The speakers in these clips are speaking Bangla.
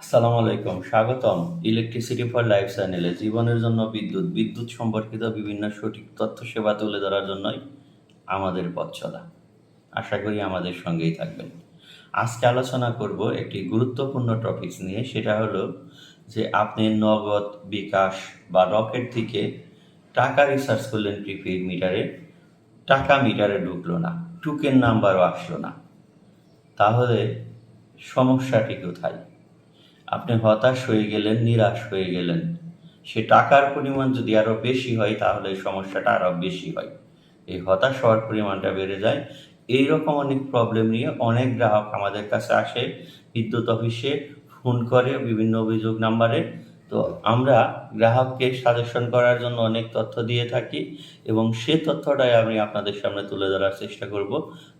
আসসালামু আলাইকুম, স্বাগতম ইলেকট্রিসিটি ফর লাইফ চ্যানেলে। জীবনের জন্য বিদ্যুৎ বিদ্যুৎ সম্পর্কিত বিভিন্ন সঠিক তথ্য সেবা তুলে ধরার জন্যই আমাদের পথ চলা। আশা করি আমাদের সঙ্গেই থাকবেন। আজকে আলোচনা করব একটি গুরুত্বপূর্ণ টপিকস নিয়ে, সেটা হলো যে আপনি নগদ, বিকাশ বা রকেট থেকে টাকা রিসার্চ করলেন প্রিপেইড মিটারে টাকা মিটারে ঢুকলো না টুকেন নাম্বারও আসলো না। তাহলে সমস্যাটি কোথায়? আপনি হতাশ হয়ে গেলেন, নিরাশ হয়ে গেলেন। সে টাকার পরিমাণ যদি আরও বেশি হয়, তাহলে এই সমস্যাটা আরও বেশি হয়। এই হতাশ হওয়ার পরিমাণটা বেড়ে যায়। এই রকম অনেক প্রবলেম নিয়ে অনেক গ্রাহক আমাদের কাছে আসে, বিদ্যুৎ অফিসে ফোন করে বিভিন্ন অভিযোগ নাম্বারে তো আমরা গ্রাহককে সাজেশন করার জন্য অনেক তথ্য দিয়ে থাকি এবং সে তথ্যটাই আমি আপনাদের সামনে তুলে ধরার চেষ্টা করব।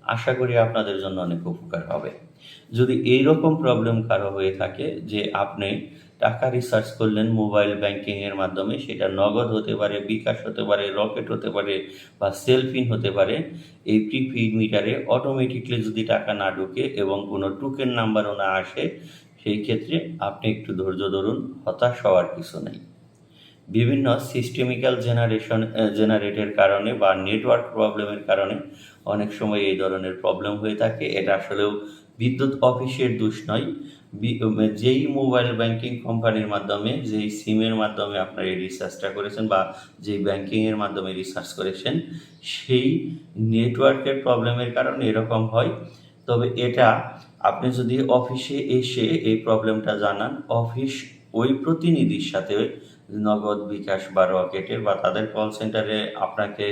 আশা করি আপনাদের জন্য অনেক উপকার হবে। যদি এই রকম প্রবলেম কারও হয়ে থাকে যে আপনি টাকা রিসার্চ করলেন মোবাইল ব্যাংকিংয়ের মাধ্যমে, সেটা নগদ হতে পারে, বিকাশ হতে পারে রকেট হতে পারে বা সেলফিন হতে পারে, এই প্রিপেইড মিটারে অটোমেটিকলি যদি টাকা না ঢুকে এবং কোনো টুকেন নাম্বারও না আসে, সেই ক্ষেত্রে আপনি একটু ধৈর্য ধরুন, হতাশ হওয়ার কিছু নেই। বিভিন্ন সিস্টেমিক্যাল জেনারেশন জেনারেটের কারণে বা নেটওয়ার্ক প্রবলেমের কারণে অনেক সময় এই ধরনের প্রবলেম হয়ে থাকে। এটা আসলেও বিদ্যুৎ অফিসের দোষ নয়। যেই মোবাইল ব্যাংকিং কোম্পানির মাধ্যমে, যেই সিমের মাধ্যমে আপনার এই রিসার্চটা করেছেন বা যেই ব্যাংকিংয়ের মাধ্যমে রিসার্চ করেছেন, সেই নেটওয়ার্কের প্রবলেমের কারণে এরকম হয়। তবে এটা আপনি যদি অফিসে এসে এই প্রবলেমটা জানান, অফিস ওই প্রতিনিধির সাথে নগদ বিকাশ বা রকেটের বা তাদের কল সেন্টারে আপনাকে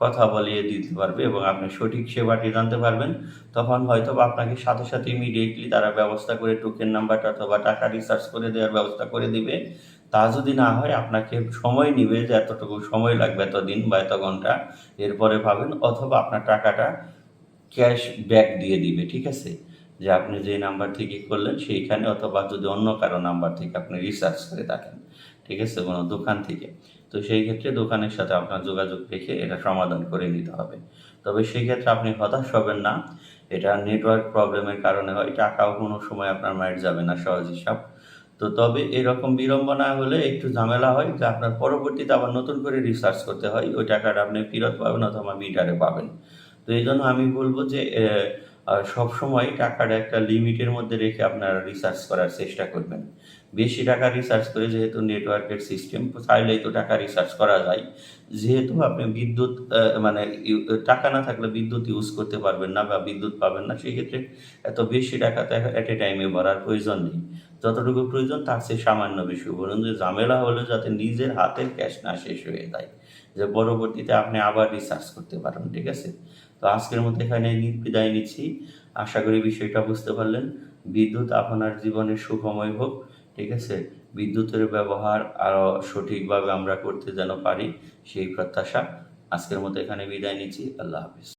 কথা বলিয়ে দিতে পারবে এবং আপনি সঠিক সেবাটি জানতে পারবেন। তখন হয়তো বা আপনাকে সাথে সাথে ইমিডিয়েটলি তারা ব্যবস্থা করে টোকেন নাম্বারটা অথবা টাকা রিসার্চ করে দেওয়ার ব্যবস্থা করে দিবে। তা যদি না হয়, আপনাকে সময় নিবে যে এতটুকু সময় লাগবে এত দিন বা এত ঘণ্টা। এরপরে পাবেন অথবা আপনার টাকাটা ক্যাশ ব্যাক দিয়ে দিবে, ঠিক আছে? যে আপনি যে নাম্বার থেকে করলেন সেইখানে অথবা যদি অন্য কারও নাম্বার থেকে আপনি রিসার্চ করে থাকেন, ঠিক আছে, কোনো দোকান থেকে। তো সেই ক্ষেত্রে দোকানের সাথে আপনার যোগাযোগ রেখে এটা সমাধান করে নিতে হবে। তবে সেই ক্ষেত্রে আপনি হতাশ হবেন না। এটা নেটওয়ার্ক প্রবলেমের কারণে হয়, টাকাও কোনো সময় আপনার মাইট যাবে না, সহজ হিসাব। তো তবে এরকম বিড়ম্বনা হলে একটু ঝামেলা হয়, যে আপনার পরবর্তীতে আবার নতুন করে রিসার্চ করতে হয়, ওই টাকাটা আপনি ফেরত পাবেন অথবা মিটারে পাবেন। তো এই জন্য আমি বলব যে সব সময় টাকাটা একটা লিমিটের মধ্যে রেখে আপনারা রিসার্চ করার চেষ্টা করবেন। বেশি টাকা রিসার্চ করে যেহেতু নেটওয়ার্কের সিস্টেম চাইলেই তো টাকা রিসার্চ করা যায়। যেহেতু আপনি বিদ্যুৎ মানে টাকা না থাকলে বিদ্যুৎ ইউজ করতে পারবেন না বা বিদ্যুৎ পাবেন না সেই ক্ষেত্রে এত বেশি টাকা তো অ্যাট এ টাইমে ভরার প্রয়োজন নেই। যতটুকু প্রয়োজন, তার চেয়ে সামান্য বেশি। বলুন যে ঝামেলা হলে যাতে নিজের হাতের ক্যাশ না শেষ হয়ে যায়। যে পরবর্তীতে আপনি আবার রিসার্চ করতে পারেন, ঠিক আছে? তো আজকের মতো এখানে বিদায় নিচ্ছি। আশা করি বিষয়টা বুঝতে পারলেন। বিদ্যুৎ আপনার জীবনে সুখময় হোক, ঠিক আছে? বিদ্যুতের ব্যবহার আরও সঠিকভাবে আমরা করতে যেন পারি, সেই প্রত্যাশা আজকের মতো এখানে বিদায় নিচ্ছি। আল্লাহ হাফিজ।